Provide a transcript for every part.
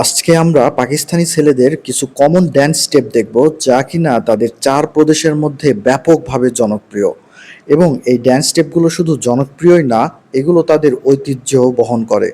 আজকে আমরা পাকিস্তানি ছেলেদের কিছু কমন ড্যান্স স্টেপ দেখব যা কিনা তাদের চার প্রদেশের মধ্যে ব্যাপকভাবে জনপ্রিয়। এবং এই ড্যান্স স্টেপগুলো শুধু জনপ্রিয়ই না, এগুলো তাদের ঐতিহ্য বহন করে।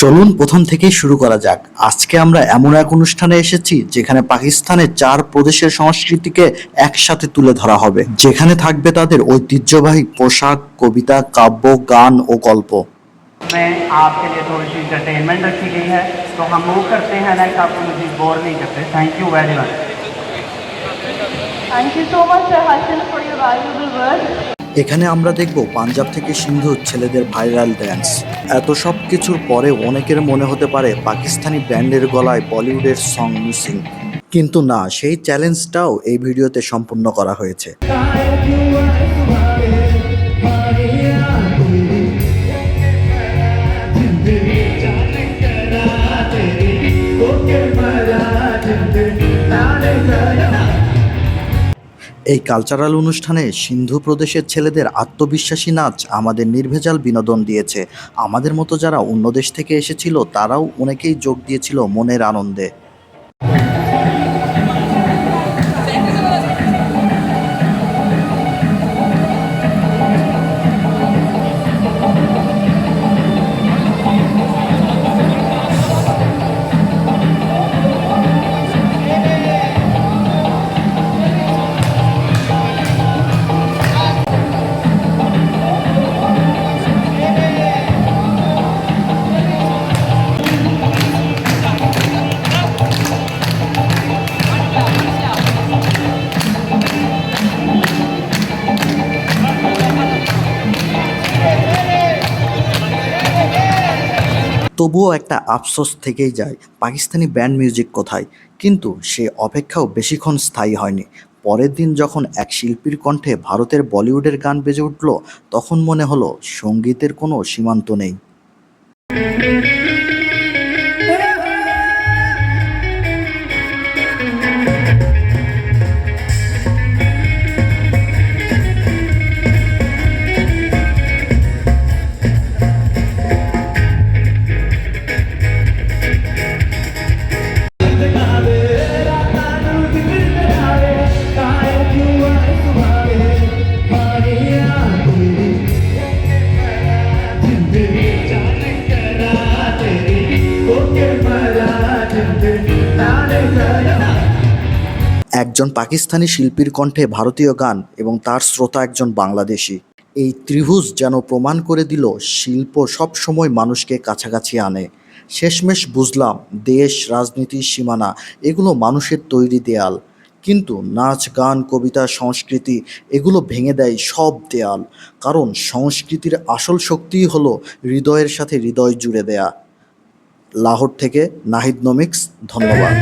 চলুন প্রথম থেকেই শুরু করা যাক আজকে আমরা এমন এক অনুষ্ঠানে এসেছি যেখানে পাকিস্তানের চার প্রদেশের সংস্কৃতিকে একসাথে তুলে ধরা হবে যেখানে থাকবে তাদের ঐতিহ্যবাহী পোশাক কবিতা কাব্য গান ও গল্প में आपके लिए थोड़ी सी इंटरटेनमेंट रखी गई है तो हम मूव करते हैं नेक्स्ट आपको मुझे बोर नहीं करते thank you very much Thank you so much, Sir Hassan, for your valuable words. এখানে আমরা দেখব পাঞ্জাব থেকে সিন্ধু ছেলেদের ভাইরাল ড্যান্স এত সব কিছুর পরে অনেকের মনে হতে পারে পাকিস্তানি ব্যান্ডের গলায় বলিউডের সং মিসিং কিন্তু না, সেই চ্যালেঞ্জটাও এই ভিডিওতে সম্পূর্ণ করা হয়েছে। এই কালচারাল অনুষ্ঠানে সিন্ধু প্রদেশের ছেলেদের আত্মবিশ্বাসী নাচ আমাদের নির্ভেজাল বিনোদন দিয়েছে। আমাদের মতো যারা অন্য দেশ থেকে এসেছিল, তারাও অনেকেই যোগ দিয়েছিল মনের আনন্দে। তবুও একটা আফসোস থেকেই যায়, পাকিস্তানি ব্যান্ড মিউজিক কোথায়? কিন্তু সে অপেক্ষাও বেশিক্ষণ স্থায়ী হয়নি। পরের দিন যখন এক শিল্পীর কণ্ঠে ভারতের বলিউডের গান বেজে উঠল, তখন মনে হলো সঙ্গীতের কোনো সীমান্ত নেই। একজন পাকিস্তানি শিল্পীর কণ্ঠে ভারতীয় গান এবং তার শ্রোতা একজন বাংলাদেশি। এই ত্রিভুজ যেন প্রমাণ করে দিল, শিল্প সব সময় মানুষকে কাছাকাছি আনে। শেষমেশ বুঝলাম, দেশ রাজনীতির সীমানা, এগুলো মানুষের তৈরি দেয়াল। কিন্তু নাচ, গান, কবিতা, সংস্কৃতি, এগুলো ভেঙে দেয় সব দেয়াল। কারণ সংস্কৃতির আসল শক্তিই হলো হৃদয়ের সাথে হৃদয় জুড়ে দেয়া। লাহোর থেকে নাহিদ নমিক্স, ধন্যবাদ।